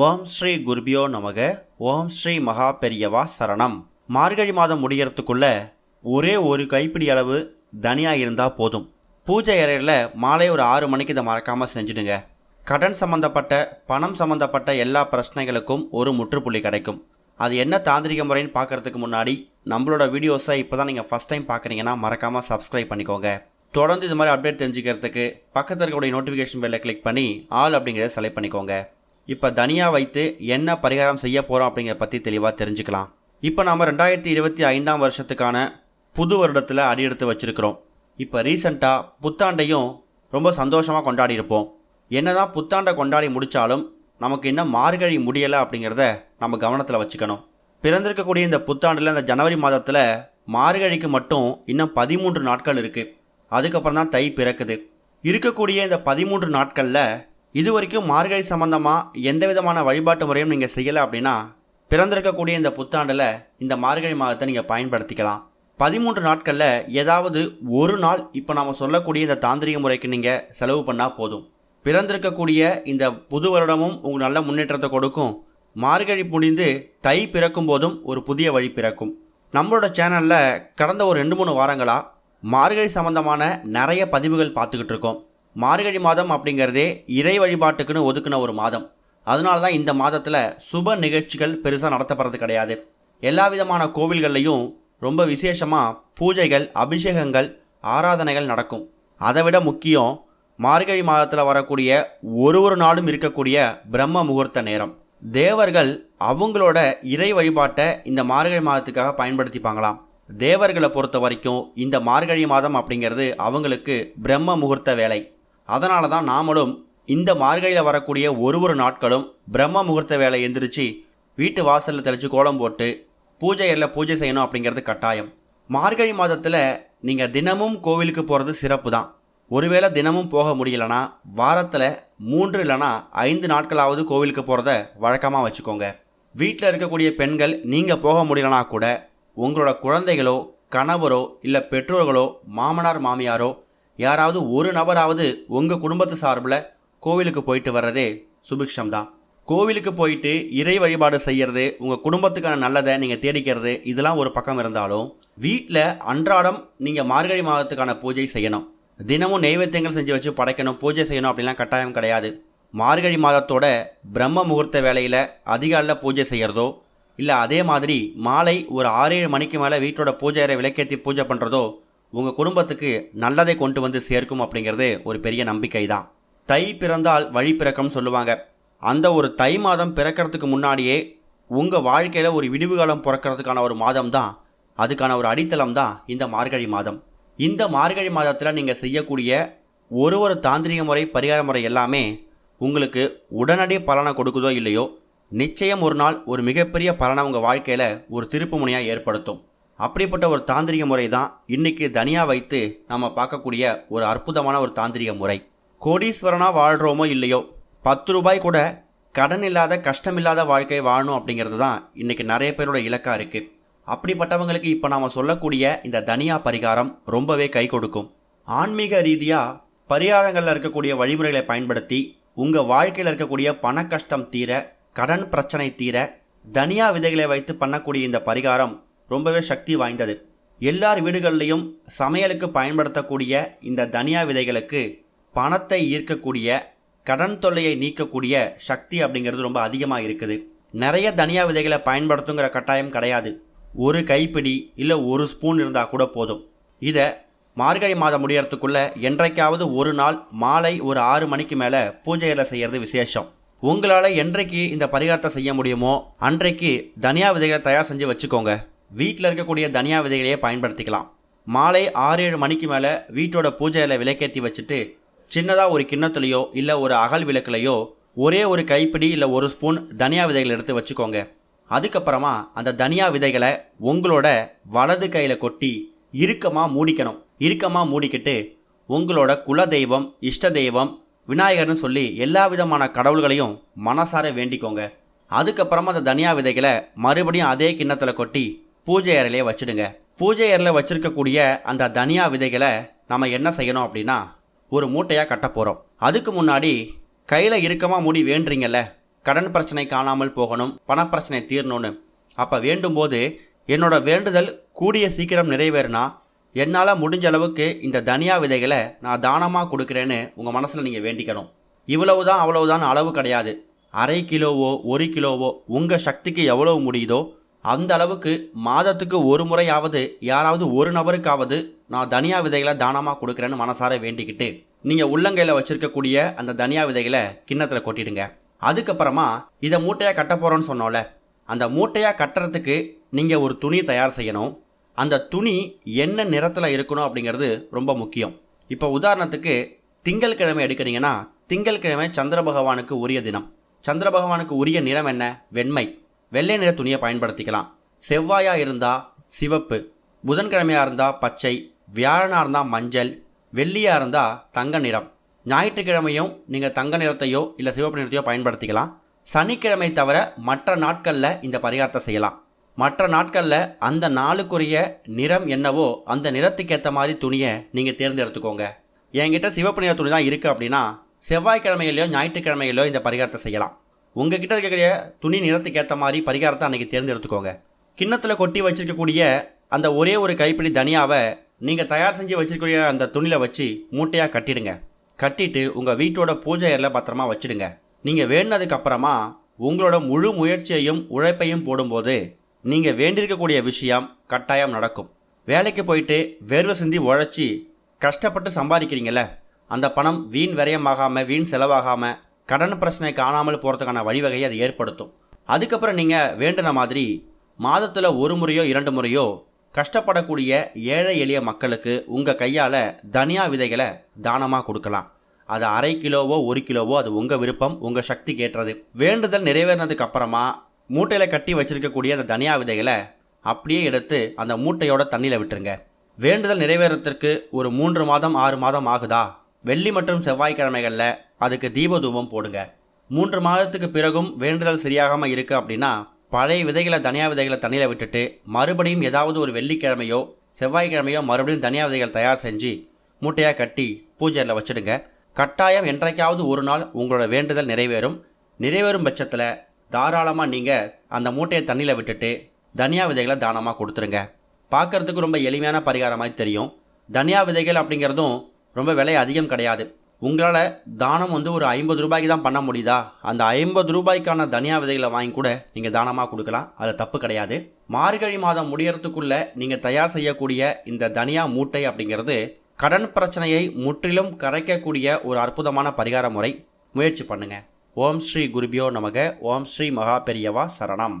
ஓம் ஸ்ரீ குருபியோ நமக. ஓம் ஸ்ரீ மகா பெரியவா சரணம். மார்கழி மாதம் முடிகிறதுக்குள்ள ஒரே ஒரு கைப்பிடி அளவு தனியாக இருந்தால் போதும். பூஜை அறையில் மாலை ஒரு ஆறு மணிக்கு இதை மறக்காமல் செஞ்சுடுங்க. கடன் சம்மந்தப்பட்ட பணம் சம்மந்தப்பட்ட எல்லா பிரச்சனைகளுக்கும் ஒரு முற்றுப்புள்ளி கிடைக்கும். அது என்ன தாந்திரிக முறைன்னு பார்க்கறதுக்கு முன்னாடி நம்மளோட வீடியோஸை இப்போ தான் நீங்கள் ஃபஸ்ட் டைம் பார்க்குறீங்கன்னா மறக்காமல் சப்ஸ்கிரைப் பண்ணிக்கோங்க. தொடர்ந்து இது மாதிரி அப்டேட் தெரிஞ்சுக்கிறதுக்கு பக்கத்தில் இருக்கக்கூடிய நோட்டிஃபிகேஷன் பெல்லை கிளிக் பண்ணி ஆல் அப்படிங்கிறத செலக்ட் பண்ணிக்கோங்க. இப்போ தனியா வைத்து என்ன பரிகாரம் செய்ய போகிறோம் அப்படிங்கிறத பற்றி தெளிவாக தெரிஞ்சுக்கலாம். இப்போ நாம் ரெண்டாயிரத்தி இருபத்தி ஐந்தாம் வருஷத்துக்கான புது வருடத்தில் அடியெடுத்து வச்சுருக்கிறோம். இப்போ ரீசண்டாக புத்தாண்டையும் ரொம்ப சந்தோஷமாக கொண்டாடி இருப்போம். என்னதான் புத்தாண்டை கொண்டாடி முடித்தாலும் நமக்கு இன்னும் மார்கழி முடியலை அப்படிங்கிறத நம்ம கவனத்தில் வச்சுக்கணும். பிறந்திருக்கக்கூடிய இந்த புத்தாண்டில் இந்த ஜனவரி மாதத்தில் மார்கழிக்கு மட்டும் இன்னும் பதிமூன்று நாட்கள் இருக்குது அதுக்கப்புறம் தான் தை பிறக்குது. இருக்கக்கூடிய இந்த பதிமூன்று நாட்களில் இது வரைக்கும் மார்கழி சம்பந்தமாக எந்த விதமான வழிபாட்டு முறையும் நீங்கள் செய்யலை அப்படின்னா பிறந்திருக்கக்கூடிய இந்த புத்தாண்டில் இந்த மார்கழி மாதத்தை நீங்கள் பயன்படுத்திக்கலாம். பதிமூன்று நாட்களில் ஏதாவது ஒரு நாள் இப்போ நாம் சொல்லக்கூடிய இந்த தாந்திரிக முறைக்கு நீங்கள் செலவு பண்ணால் போதும். பிறந்திருக்கக்கூடிய இந்த புது வருடமும் உங்களுக்கு நல்ல முன்னேற்றத்தை கொடுக்கும். மார்கழி முடிந்து தை பிறக்கும் போதும் ஒரு புதிய வழி பிறக்கும். நம்மளோட சேனலில் கடந்த ஒரு ரெண்டு மூணு வாரங்களாக மார்கழி சம்பந்தமான நிறைய பதிவுகள் பார்த்துக்கிட்டு இருக்கோம். மார்கழி மாதம் அப்படிங்கிறதே இறை வழிபாட்டுக்குன்னு ஒதுக்குன ஒரு மாதம். அதனால தான் இந்த மாதத்தில் சுப நிகழ்ச்சிகள் பெருசாக நடத்தப்படுறது கிடையாது. எல்லா விதமான கோவில்கள்லையும் ரொம்ப விசேஷமாக பூஜைகள் அபிஷேகங்கள் ஆராதனைகள் நடக்கும். அதை விட முக்கியம் மார்கழி மாதத்தில் வரக்கூடிய ஒரு ஒரு நாளும் இருக்கக்கூடிய பிரம்ம முகூர்த்த நேரம். தேவர்கள் அவங்களோட இறை வழிபாட்டை இந்த மார்கழி மாதத்துக்காக பயன்படுத்திப்பாங்களாம். தேவர்களை பொறுத்த வரைக்கும் இந்த மார்கழி மாதம் அப்படிங்கிறது அவங்களுக்கு பிரம்ம முகூர்த்த வேலை. அதனால தான் நாமளும் இந்த மார்கழியில் வரக்கூடிய ஒரு ஒரு நாட்களும் பிரம்ம முகூர்த்த வேலை எந்திரிச்சு வீட்டு வாசலில் தெளித்து கோலம் போட்டு பூஜை அறையில் பூஜை செய்யணும் அப்படிங்கிறது கட்டாயம். மார்கழி மாதத்தில் நீங்கள் தினமும் கோவிலுக்கு போகிறது சிறப்பு தான் ஒருவேளை தினமும் போக முடியலனா வாரத்தில் மூன்று இல்லைனா ஐந்து நாட்களாவது கோவிலுக்கு போகிறத வழக்கமாக வச்சுக்கோங்க. வீட்டில் இருக்கக்கூடிய பெண்கள் நீங்கள் போக முடியலனா கூட உங்களோட குழந்தைகளோ கணவரோ இல்லை பெற்றோர்களோ மாமனார் மாமியாரோ யாராவது ஒரு நபராவது உங்கள் குடும்பத்து சார்பில் கோவிலுக்கு போயிட்டு வர்றதே சுபிக்ஷம் தான் கோவிலுக்கு போயிட்டு இறை வழிபாடு செய்கிறது உங்கள் குடும்பத்துக்கான நல்லதை நீங்கள் தேடிக்கிறது இதெல்லாம் ஒரு பக்கம் இருந்தாலும் வீட்டில் அன்றாடம் நீங்கள் மார்கழி மாதத்துக்கான பூஜை செய்யணும். தினமும் நெய்வேத்தியங்கள் செஞ்சு வச்சு படைக்கணும் பூஜை செய்யணும் அப்படிலாம் கட்டாயம் கிடையாது. மார்கழி மாதத்தோட பிரம்ம முகூர்த்த வேலையில் அதிகாலையில் பூஜை செய்கிறதோ இல்லை அதே மாதிரி மாலை ஒரு ஆறு ஏழு மணிக்கு மேலே வீட்டோட பூஜை அறை விளக்கேற்றி பூஜை பண்ணுறதோ உங்கள் குடும்பத்துக்கு நல்லதை கொண்டு வந்து சேர்க்கும் அப்படிங்கிறது ஒரு பெரிய நம்பிக்கை தான் தை பிறந்தால் வழி பிறக்கம்னு சொல்லுவாங்க. அந்த ஒரு தை மாதம் பிறக்கிறதுக்கு முன்னாடியே உங்கள் வாழ்க்கையில் ஒரு விடிவு காலம் பிறக்கிறதுக்கான ஒரு மாதம் தான் அதுக்கான ஒரு அடித்தளம் தான் இந்த மார்கழி மாதம். இந்த மார்கழி மாதத்தில் நீங்கள் செய்யக்கூடிய ஒரு ஒரு தாந்திரிக முறை பரிகார முறை எல்லாமே உங்களுக்கு உடனடி பலனை கொடுக்குதோ இல்லையோ நிச்சயம் ஒரு நாள் ஒரு மிகப்பெரிய பலனை உங்கள் வாழ்க்கையில் ஒரு திருப்பு முனையாக ஏற்படுத்தும். அப்படிப்பட்ட ஒரு தாந்திரிக முறை தான் இன்றைக்கி தனியாக வைத்து நம்ம பார்க்கக்கூடிய ஒரு அற்புதமான ஒரு தாந்திரிக முறை. கோடீஸ்வரனாக வாழ்கிறோமோ இல்லையோ பத்து ரூபாய் கூட கடன் இல்லாத கஷ்டமில்லாத வாழ்க்கையை வாழ்க்கை வாழணும் அப்படிங்கிறது தான் இன்றைக்கி நிறைய பேரோட இலக்காக இருக்குது அப்படிப்பட்டவங்களுக்கு இப்போ நாம் சொல்லக்கூடிய இந்த தனியா பரிகாரம் ரொம்பவே கை கொடுக்கும். ஆன்மீக ரீதியாக பரிகாரங்களில் இருக்கக்கூடிய வழிமுறைகளை பயன்படுத்தி உங்கள் வாழ்க்கையில் இருக்கக்கூடிய பண கஷ்டம் தீர கடன் பிரச்சனை தீர தனியா விதைகளை வைத்து பண்ணக்கூடிய இந்த பரிகாரம் ரொம்பவே சக்தி வாய்ந்தது. எல்லார் வீடுகள்லையும் சமையலுக்கு பயன்படுத்தக்கூடிய இந்த தனியா விதைகளுக்கு பணத்தை ஈர்க்கக்கூடிய கடன் தொல்லையை நீக்கக்கூடிய சக்தி அப்படிங்கிறது ரொம்ப அதிகமாக இருக்குது. நிறைய தனியா விதைகளை பயன்படுத்துங்கிற கட்டாயம் கிடையாது. ஒரு கைப்பிடி இல்லை ஒரு ஸ்பூன் இருந்தால் கூட போதும். இதை மார்கழி மாதம் முடியறதுக்குள்ளே என்றைக்காவது ஒரு நாள் மாலை ஒரு ஆறு மணிக்கு மேலே பூஜையில் செய்கிறது விசேஷம். உங்களால் என்றைக்கு இந்த பரிகாரத்தை செய்ய முடியுமோ அன்றைக்கு தனியா விதைகளை தயார் செஞ்சு வச்சுக்கோங்க. வீட்டில் இருக்கக்கூடிய தனியா விதைகளையே பயன்படுத்திக்கலாம். மாலை ஆறு ஏழு மணிக்கு மேலே வீட்டோட பூஜையில் விளக்கேற்றி வச்சுட்டு சின்னதாக ஒரு கிண்ணத்துலையோ இல்லை ஒரு அகல் விளக்குலையோ ஒரே ஒரு கைப்பிடி இல்லை ஒரு ஸ்பூன் தனியா விதைகள் எடுத்து வச்சுக்கோங்க. அதுக்கப்புறமா அந்த தனியா விதைகளை உங்களோட வலது கையில் கொட்டி இறுக்கமாக மூடிக்கணும். இறுக்கமாக மூடிக்கிட்டு உங்களோட குல தெய்வம் இஷ்ட தெய்வம் விநாயகர்னு சொல்லி எல்லா விதமான கடவுள்களையும் மனசார வேண்டிக்கோங்க. அதுக்கப்புறமா அந்த தனியா விதைகளை மறுபடியும் அதே கிண்ணத்தில் கொட்டி பூஜை அறையிலே வச்சிடுங்க. பூஜை அறையில் வச்சுருக்கக்கூடிய அந்த தனியா விதைகளை நம்ம என்ன செய்யணும் அப்படின்னா ஒரு மூட்டையாக கட்ட போகிறோம் அதுக்கு முன்னாடி கையில் இறுக்கமாக மூடி வேண்டுறீங்கல்ல கடன் பிரச்சனை காணாமல் போகணும் பணப்பிரச்சனை தீரணும்னு. அப்போ வேண்டும்போது என்னோட வேண்டுதல் கூடிய சீக்கிரம் நிறைவேறினா என்னால் முடிஞ்ச அளவுக்கு இந்த தனியா விதைகளை நான் தானமாக கொடுக்குறேன்னு உங்கள் மனசில் நீங்கள் வேண்டிக்கணும். இவ்வளவு தான் அவ்வளவுதான் அளவு கிடையாது. அரை கிலோவோ ஒரு கிலோவோ உங்கள் சக்திக்கு எவ்வளவு முடியுதோ அந்த அளவுக்கு மாதத்துக்கு ஒரு முறையாவது யாராவது ஒரு நபருக்காவது நான் தனியா விதைகளை தானமாக கொடுக்குறேன்னு மனசார வேண்டிக்கிட்டு நீங்கள் உள்ளங்கையில் வச்சுருக்கக்கூடிய அந்த தனியா விதைகளை கிண்ணத்தில் கொட்டிடுங்க. அதுக்கப்புறமா இதை மூட்டையாக கட்ட போகிறோன்னு சொன்னோம்ல அந்த மூட்டையாக கட்டுறதுக்கு நீங்கள் ஒரு துணி தயார் செய்யணும். அந்த துணி என்ன நிறத்தில் இருக்கணும் அப்படிங்கிறது ரொம்ப முக்கியம். இப்போ உதாரணத்துக்கு திங்கட்கிழமை எடுக்கிறீங்கன்னா திங்கட்கிழமை சந்திர பகவானுக்கு உரிய தினம். சந்திர பகவானுக்கு உரிய நிறம் என்ன? வெண்மை. வெள்ளை நிற துணியை பயன்படுத்திக்கலாம். செவ்வாயாக இருந்தால் சிவப்பு புதன்கிழமையாக இருந்தால் பச்சை வியாழனாக இருந்தால் மஞ்சள் வெள்ளியாக இருந்தால் தங்க நிறம். ஞாயிற்றுக்கிழமையும் நீங்கள் தங்க நிறத்தையோ இல்லை சிவப்பு நிறத்தையோ பயன்படுத்திக்கலாம். சனிக்கிழமை தவிர மற்ற நாட்களில் இந்த பரிகாரத்தை செய்யலாம். மற்ற நாட்களில் அந்த நாளுக்குரிய நிறம் என்னவோ அந்த நிறத்துக்கு ஏற்ற மாதிரி துணியை நீங்கள் தேர்ந்தெடுத்துக்கோங்க. என்கிட்ட சிவப்பு நிற துணி தான் இருக்குது அப்படின்னா செவ்வாய்க்கிழமையிலையோ ஞாயிற்றுக்கிழமையிலோ இந்த பரிகாரத்தை செய்யலாம். உங்ககிட்ட இருக்கக்கூடிய துணி நிறத்துக்கு ஏற்ற மாதிரி பரிகாரத்தை அன்றைக்கி தேர்ந்தெடுத்துக்கோங்க. கிண்ணத்தில் கொட்டி வச்சுருக்கக்கூடிய அந்த ஒரே ஒரு கைப்பிடி தனியாவை நீங்கள் தயார் செஞ்சு வச்சுருக்கக்கூடிய அந்த துணியில் வச்சு மூட்டையாக கட்டிடுங்க. கட்டிட்டு உங்கள் வீட்டோட பூஜை ஏரில் பத்திரமா வச்சுடுங்க. நீங்கள் வேணுனதுக்கப்புறமா உங்களோட முழு முயற்சியையும் உழைப்பையும் போடும்போது நீங்கள் வேண்டியிருக்கக்கூடிய விஷயம் கட்டாயம் நடக்கும். வேலைக்கு போயிட்டு வேர்வை சிந்தி உழைச்சி கஷ்டப்பட்டு சம்பாதிக்கிறீங்கல்ல அந்த பணம் வீண் விரயமாகாமல் வீண் செலவாகாமல் கடன் பிரச்சனை காணாமல் போகிறதுக்கான வழிவகையை அது ஏற்படுத்தும். அதுக்கப்புறம் நீங்கள் வேண்டின மாதிரி மாதத்தில் ஒரு முறையோ இரண்டு முறையோ கஷ்டப்படக்கூடிய ஏழை எளிய மக்களுக்கு உங்கள் கையால் தனியா விதைகளை தானமாக கொடுக்கலாம். அது அரை கிலோவோ ஒரு கிலோவோ அது உங்கள் விருப்பம் உங்கள் சக்தி கேட்டுறது வேண்டுதல் நிறைவேறினதுக்கு அப்புறமா மூட்டையில் கட்டி வச்சிருக்கக்கூடிய அந்த தனியா விதைகளை அப்படியே எடுத்து அந்த மூட்டையோட தண்ணியில் விட்டுருங்க. வேண்டுதல் நிறைவேறத்திற்கு ஒரு மூன்று மாதம் ஆறு மாதம் ஆகுதா? வெள்ளி மற்றும் செவ்வாய்க்கிழமைகளில் அதுக்கு தீபதூபம் போடுங்க. மூன்று மாதத்துக்கு பிறகும் வேண்டுதல் சரியாகாமல் இருக்குது அப்படின்னா பழைய விதைகளை தனியா விதைகளை தண்ணியில் விட்டுட்டு மறுபடியும் ஏதாவது ஒரு வெள்ளிக்கிழமையோ செவ்வாய்க்கிழமையோ மறுபடியும் தனியா விதைகள் தயார் செஞ்சு மூட்டையாக கட்டி பூஜையில் வச்சுடுங்க. கட்டாயம் என்றைக்காவது ஒரு நாள் உங்களோட வேண்டுதல் நிறைவேறும். நிறைவேறும் பட்சத்தில் தாராளமாக நீங்கள் அந்த மூட்டையை தண்ணியில் விட்டுட்டு தனியா விதைகளை தானமாக கொடுத்துருங்க பார்க்குறதுக்கு ரொம்ப எளிமையான பரிகாரம் மாதிரி தெரியும். தனியா விதைகள் அப்படிங்கிறதும் ரொம்ப விலை அதிகம் கிடையாது. உங்களால் தானம் வந்து ஒரு ஐம்பது ரூபாய்க்கு தான் பண்ண முடியுதா? அந்த ஐம்பது ரூபாய்க்கான தனியா விதைகளை வாங்கி கூட நீங்கள் தானமாக கொடுக்கலாம். அது தப்பு கிடையாது. மார்கழி மாதம் முடியறதுக்குள்ளே நீங்கள் தயார் செய்யக்கூடிய இந்த தனியா மூட்டை அப்படிங்கிறது கடன் பிரச்சனையை முற்றிலும் கரைக்கக்கூடிய ஒரு அற்புதமான பரிகார முறை. முயற்சி பண்ணுங்கள் ஓம் ஸ்ரீ குருபியோ நமக. ஓம் ஸ்ரீ மகா பெரியவா சரணம்.